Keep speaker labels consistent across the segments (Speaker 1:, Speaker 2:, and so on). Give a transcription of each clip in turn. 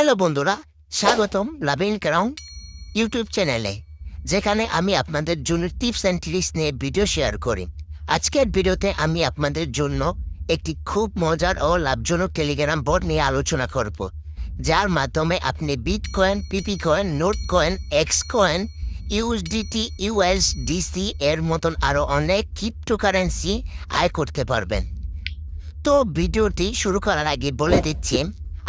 Speaker 1: Hello বন্ধুরা, স্বাগতম loving crown YouTube চ্যানেলে, যেখানে আমি আপনাদের জন্য টিপস অ্যান্ড ট্রিক্স নিয়ে ভিডিও শেয়ার করি। আজকের ভিডিওতে আমি আপনাদের জন্য একটি খুব মজার ও লাভজনক টেলিগ্রাম বোর্ড নিয়ে আলোচনা করব, যার মাধ্যমে আপনি bitcoin PP coin Notcoin X coin USDT, USDC এর মতন আরও অনেক ক্রিপ্টোকারেন্সি আয় করতে পারবেন। তো ভিডিওটি শুরু করার আগে বলে দিচ্ছি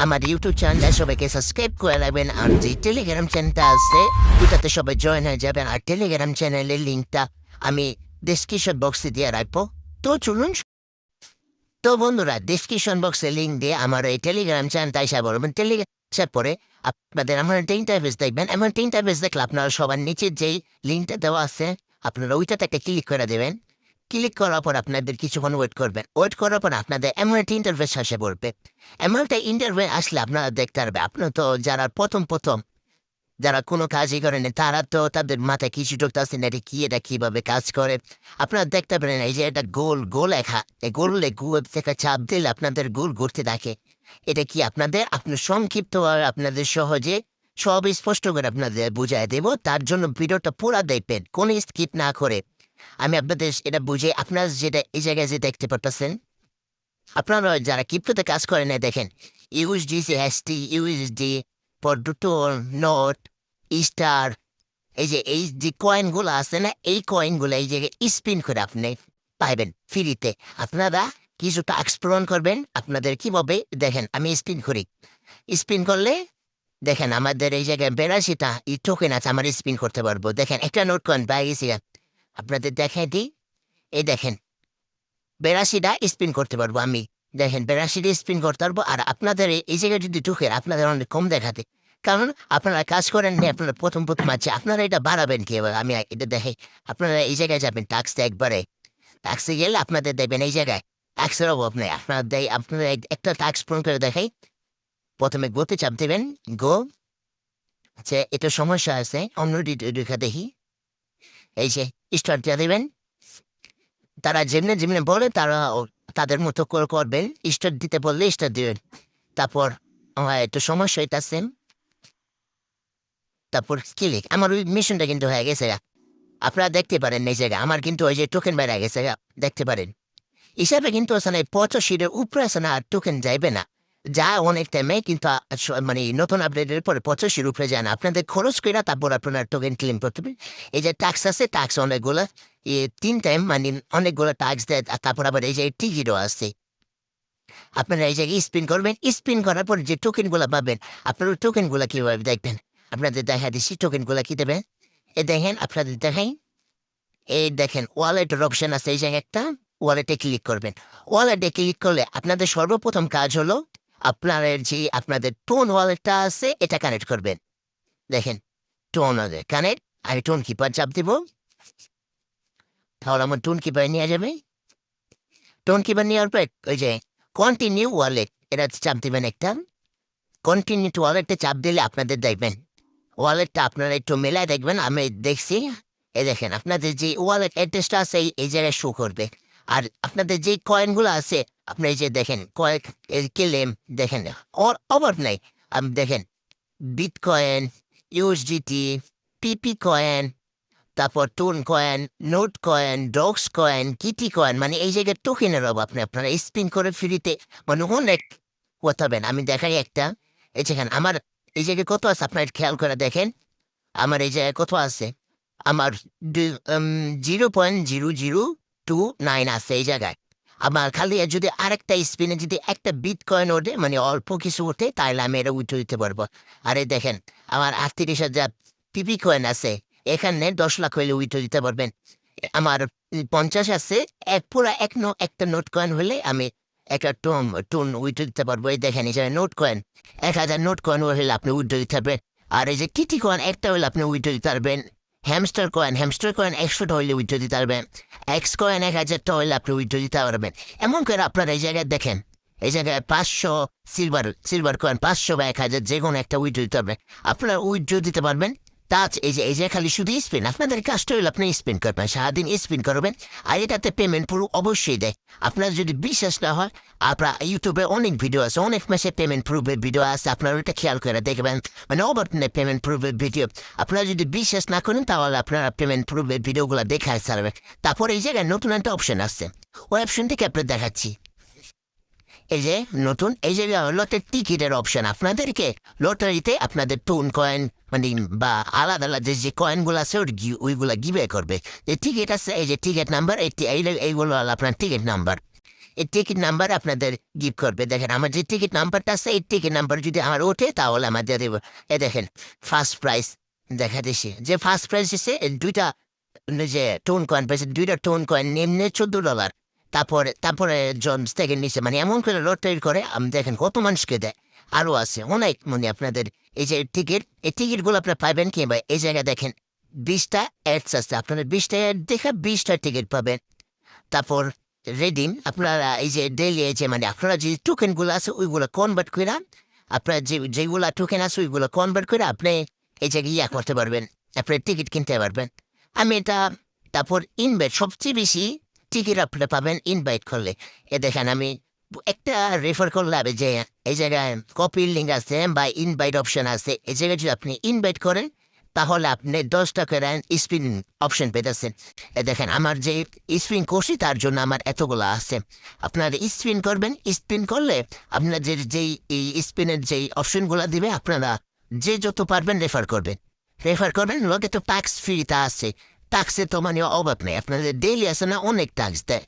Speaker 1: আমার ইউটিউব চ্যানেল সবাইকে সাবস্ক্রাইব করে রাখবেন আর যে টেলিগ্রাম চ্যানেলটা আছে, ওটাতে সবাই জয়েন হয়ে যাবেন। আর টেলিগ্রাম চ্যানেলের লিঙ্কটা আমি ডিসক্রিপশন বক্সে দিয়ে রাখব। তো চলুন তো বন্ধুরা ডিসক্রিপশন বক্সে লিঙ্ক দিয়ে আমার এই টেলিগ্রাম চ্যানেলটা এসে বলবেন টেলিগ্রাম পরে আপনাদের আমার তিনটা পেজ দেখবেন। এমন তিনটা পেজ দেখলে আপনারা সবার নিচে যেই লিঙ্কটা দেওয়া আছে, আপনারা ওইটাতে একটা ক্লিক করে দেবেন। ক্লিক করার পর আপনাদের কিছুক্ষণ ওয়েট করবেন। ওয়েট করার পর আপনাদের এমন একটা ইন্টারভেস আসে পড়বে এমন একটা ইন্টারভেস আসলে আপনারা দেখতে পারবে। আপনার তো যারা প্রথম প্রথম, যারা কোনো কাজই করেন তারা তো তাদের মাথায় কিছু ঢুকতেছে না এটা কি এটা কীভাবে কাজ করে। আপনারা দেখতে পারেন এই যে এটা গোল গোল লেখা। এই গোলে গোল থেকে চাপ দিলে আপনাদের গোল ঘুরতে থাকে। এটা কি আপনাদের? আপনি সংক্ষিপ্ত আপনাদের সহজে সব স্পষ্ট করে আপনাদের বুঝাই দেব। তার জন্য ভিডিওটা পুরা দেখবেন, কোনো স্কিপ না করে। আমি আপনাদের এটা বুঝে আপনারা যেটা এই জায়গায় যে দেখতে পারতেছেন, আপনারা যারা ক্রিপ্টোতে কাজ করেন না, দেখেন ইউএসডিসি এসটি ইউএসডি পর দুটো নোট স্টার এই যে এই যে কয়েনগুলো আছে না, এই কয়েনগুলো এই জায়গায় স্পিন করে আপনি পাইবেন ফ্রিতে আপনারা কিছু টাক্স পূরণ করবেন, আপনাদের কীভাবে দেখেন, আমি স্পিন করি। স্পিন করলে, দেখেন, আমাদের এই জায়গায় বেরাশিটা ই টোকেন আছে, আমার স্পিন করতে পারব। দেখেন, একটা নোট কয়েন পাই গেছি আপনাদের দেখাই দিই। এই দেখেন বেরাশিটা স্পিন করতে পারব আমি। দেখেন বেরাশিটা স্পিন করতে পারব আর আপনাদের এই- জায়গায় যদি ঢুকে আপনাদের অনেক কম দেখাতে। কারণ আপনারা কাজ করেন নি, আপনারা প্রথম প্রথম আছে, আপনারা এটা বাড়াবেন কি? আমি এটা দেখে আপনারা এই জায়গায় যাবেন ট্যাক্সটা একবারে। ট্যাক্সে গেলে আপনাদের দেখবেন এই জায়গায়। ট্যাক্সের অভাব নেই। আপনারা দেয় আপনারা একটা ট্যাক্স পূরণ করে দেখাই। প্রথমে গোতে চাপ দেবেন। গো আচ্ছা এটা সমস্যা আছে। অন্য রেখা দেখি এই যে স্টার্টটা দেবেন। তারা যেমনি যেমনি বলে, তারা তাদের মতো করে করবেন। স্টার্ট দিতে বললে স্টার্ট দিবেন। তারপর একটু সমস্যা সেম তারপর ক্লিক আমার ওই মিশনটা কিন্তু হয়ে গেছে আপনারা দেখতে পারেন এই জায়গায়। আমার কিন্তু ওই যে টোকেন বেড়ে গেছে দেখতে পারেন। হিসাবে কিন্তু আসলে পঁচাশির উপরে আসলে আর টোকেন যাইবে না। যা অনেক টাইমে কিন্তু মানে নতুন আপডেটের পরে পঁচাশির উপরে না। আপনাদের খরচ করে তারপর আপনার টোকেন ক্লেম করতে হবে। এই যে ট্যাক্স আছে ট্যাক্স অনেকগুলো, এ, তিন টাইম মানে অনেকগুলো ট্যাক্স দেয় তারপর আবার এই যে টিকিটও আছে। আপনারা এই জায়গায় স্পিন করবেন স্পিন করার পর যে টোকেনগুলো পাবেন, আপনারা টোকেনগুলো কীভাবে দেখবেন? আপনাদের দেখা দিচ্ছি টোকেনগুলো কী দেবেন এ দেখেন, আপনাদের দেখাই। এই দেখেন ওয়ালেটের অপশন আছে, এই জায়গায় একটা ওয়ালেটে ক্লিক করবেন। ওয়ালেটে ক্লিক করলে আপনাদের সর্বপ্রথম কাজ হলো আপনাদের যে আপনাদের টোন ওয়ালেটটা আছে, এটা কানেক্ট করবেন। দেখেন টোন কানেক্ট আমি টোন কিপার চাপ দিব। তাহলে আমার টোন কিপার নিয়ে যাবে। টোন কিপার নেওয়ার পর, ওই যে কন্টিনিউ ওয়ালেট এটা চাপ দিবেন একটা। কন্টিনিউ টু ওয়ালেটে চাপ দিলে আপনাদের দেখবেন ওয়ালেটটা আপনারা একটু মেলায় দেখবেন, আমি দেখছি। এ দেখেন, আপনাদের যে ওয়ালেট অ্যাড্রেসটা আছে, এই জায়গায় শো করবে। আর আপনাদের যে কয়েনগুলো আছে আপনি যে দেখেন, কয়েক কেলেম দেখেন ওর অভাব নাই আপনি দেখেন bitcoin USDT PP coin তারপর Toncoin Notcoin Dogs coin Kitty coin মানে এই জায়গায় টোকেনের অভাব নেই, আপনারা স্পিন করে ফ্রিতে মানে অনেক কোথাবেন আমি দেখাই একটা, এই যেখানে আমার এই জায়গায় কত আছে? আপনার খেয়াল করে দেখেন, আমার এই জায়গায় কত আছে? আমার zero point zero zero two nine আছে এই জায়গায়। আমার খালি যদি আরেকটা স্পিনে যদি একটা বিট কয়েন ওঠে মানে অল্প কিছু ওঠে তাহলে আমি এটা উঠে দিতে পারব। আরে দেখেন, আমার আটত্রিশ হাজার পিপি কয়েন আছে, এখানে দশ লাখ হইলে উইথ দিতে পারবেন। আমার পঞ্চাশ আছে, এক পুরা এক নো, একটা নোট কয়েন হলে আমি একটা টোন টোন উইথ দিতে পারব। এই দেখেন যে নোট কয়েন এক হাজার নোট কয়েন হলে আপনি উইথ দিতে পারবেন। আর এই যে কিটি কয়েন একটা হলে আপনি উইথ দিতে পারবেন। হ্যামস্টার কয়েন হ্যামস্টার কয়েন একশোটা হইলে উইথ দিতে পারবেন এক্স কয়েন এক হাজারটা হইলে আপনি উইথ দিতে পারবেন এমন করে আপনারা এই জায়গায় দেখেন, এই জায়গায় পাঁচশো সিলভার সিলভার কয়েন পাঁচশো বা এক হাজার যে কোনো একটা উইথ দিতে পারবেন আপনারা উইথ দিতে পারবেন টাচ এই যে এই যে খালি শুধু স্পিন আপনাদের কাজটা হলো আপনি স্পিন করবেন, সারাদিন স্পিন করবেন, আর এটাতে পেমেন্ট পুরো অবশ্যই দেয়। আপনার যদি বিশ্বাস না হয় আপনার ইউটিউবে অনেক ভিডিও আছে, অনেক মাসে পেমেন্ট প্রুফের ভিডিও আছে, আপনারা ওটা খেয়াল করে দেখবেন মানে অবর্তনে পেমেন্ট প্রুফের ভিডিও আপনারা যদি বিশ্বাস না করেন, তাহলে আপনারা পেমেন্ট প্রুফের ভিডিওগুলো দেখা ছাড়বেন। তারপর এই জায়গায় নতুন একটা অপশন আসছে, ওই অপশনটিকে আপনার দেখাচ্ছি। এই যে, নতুন, এই যে লটের টিকিটের অপশন আপনাদেরকে লটারিতে আপনাদের টোন কয়েন মানে বা আলাদা আলাদা যে কয়েনগুলো আছে, ওইগুলা গিবে করবে। যে টিকিট আছে, এই যে টিকিট নাম্বার এইগুলো আপনার টিকিট নাম্বার এই টিকিট নাম্বার আপনাদের গিভ করবে। দেখেন, আমার যে টিকিট নাম্বারটা আছে, এই টিকিট নাম্বার যদি আমার ওঠে, তাহলে আমাদের এ দেখেন ফার্স্ট প্রাইজ দেখা দিছি। যে ফার্স্ট প্রাইজ এসে দুইটা যে টোন কয়েন পেয়েছে, দুইটা টোন কয়েন নিম্নে চোদ্দ ডলার তারপরে তারপরে জন থেকে নিচে মানে এমন করে লটারি করে, আমি দেখেন কত মানুষকে দেয়। আরও আছে। অনেক মানে আপনাদের এই যে টিকিট, এই টিকিটগুলো আপনার পাবেন কিংবা এই জায়গায় দেখেন, বিশটা অ্যাডস আছে। আপনারা বিশটা অ্যাড দেখে বিশটা টিকিট পাবেন। তারপর রেডিম আপনারা এই যে ডেলি যে মানে আপনারা যে টোকেনগুলো আছে, ওইগুলো কনভার্ট করে আপনার যে যেগুলো টোকেন আছে, ওইগুলো কনভার্ট করে আপনি এই জায়গায় ইয়া করতে পারবেন। আপনি টিকিট কিনতে পারবেন। আমি এটা, তারপর ইনভাইট সবচেয়ে বেশি টিকিট আপনি পাবেন ইনভাইট করলে। এ দেখেন আমি একটা রেফার করলাম যে, এই জায়গায় কপি লিঙ্ক আছে বা ইনভাইট অপশন আছে, এই জায়গায় যদি আপনি ইনভাইট করেন, তাহলে আপনি দশ টাকার স্পিন অপশন পেতেছেন। দেখেন, আমার যে স্পিন করছি তার জন্য আমার এতগুলো আছে। আপনারা স্পিন করবেন স্পিন করলে আপনার যে, যেই, এই স্পিনের যেই অপশনগুলো দিবে, আপনারা যে যত পারবেন রেফার করবেন। রেফার করবেন লোকে তো ট্যাক্স ফ্রিটা আছে। ট্যাক্সের তো মানে অভাব নেই। আপনাদের ডেইলি আছে না, অনেক ট্যাক্স দেয়।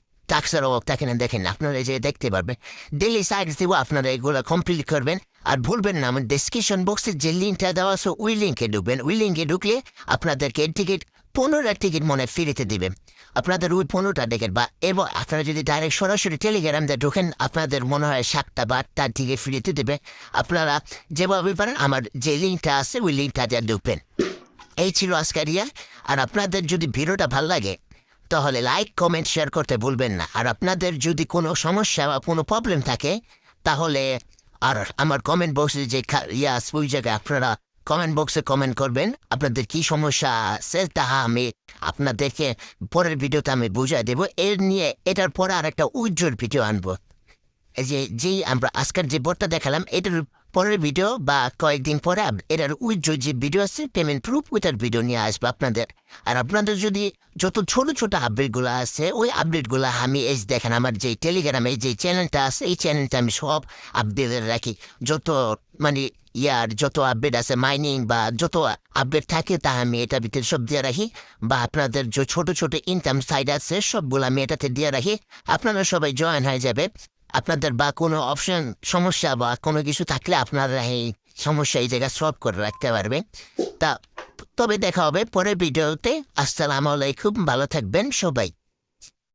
Speaker 1: অভাব থাকে না দেখেন আপনারা যে দেখতে পারবেন ডেইলি সাইডস দিব আপনারা এগুলো কমপ্লিট করবেন আর ভুলবেন না আমার ডিসক্রিপশন বক্সে যে লিঙ্কটা দেওয়া আছে ওই লিঙ্কে ঢুকবেন ওই লিঙ্কে ঢুকলে আপনাদেরকে টিকিট পনেরোটা টিকিট মনে ফ্রিতে দিবে আপনাদের ওই পনেরোটা টিকিট বা এবং আপনারা যদি ডাইরেক্ট সরাসরি টেলিগ্রাম দিয়ে ঢোকেন আপনাদের মনে হয় সাতটা বা আটটা টিকিট ফ্রিতে দেবে আপনারা যেভাবে পারেন আমার যে লিঙ্কটা আছে ওই লিঙ্কটা দিয়ে ঢুকবেন এই ছিল আজকের ইয়া আর আপনাদের যদি ভিডিওটা ভালো লাগে তাহলে লাইক, কমেন্ট, শেয়ার করতে ভুলবেন না। আর আপনাদের যদি কোনো সমস্যা বা কোনো প্রবলেম থাকে, তাহলে আর আমার কমেন্ট বক্সে যে ইয়া ওই জায়গায় আপনারা কমেন্ট বক্সে কমেন্ট করবেন, আপনাদের কি সমস্যা আছে, তাহা আমি আপনাদেরকে পরের ভিডিওতে আমি বুঝাই দেবো। এর নিয়ে, এটার পরে আর একটা উজ্জ্বল ভিডিও আনব। এই যে, যেই আমরা আজকের যে বোর্ডটা দেখালাম, এটার পরের ভিডিও বা কয়েকদিন পরে এটার উজ্জ্বল যে ভিডিও আছে পেমেন্ট প্রুফ ওইটার ভিডিও নিয়ে আসব আপনাদের। আর আপনাদের যদি যত ছোট ছোট আপডেটগুলো আছে, ওই আপডেটগুলো আমি এই দেখেন, আমার যে টেলিগ্রামে যে চ্যানেলটা আছে, এই চ্যানেলটা আমি সব আপডেট রাখি। যত মানে ইয়ার যত আপডেট আছে মাইনিং বা যত আপডেট থাকে, তা আমি এটা ভিতরে সব দিয়ে রাখি। বা আপনাদের যে ছোট ছোট ইনকাম সাইড আছে, সবগুলো আমি এটাতে দিয়ে রাখি। আপনারা সবাই জয়েন হয়ে যাবে। আপনাদের বা কোনো অপশন সমস্যা বা কোনো কিছু থাকলে আপনারা এই সমস্যা এই জায়গায় সলভ করে রাখতে পারবে তা, তবে দেখা হবে পরের ভিডিওতে আসসালামু আলাইকুম, ভালো থাকবেন সবাই।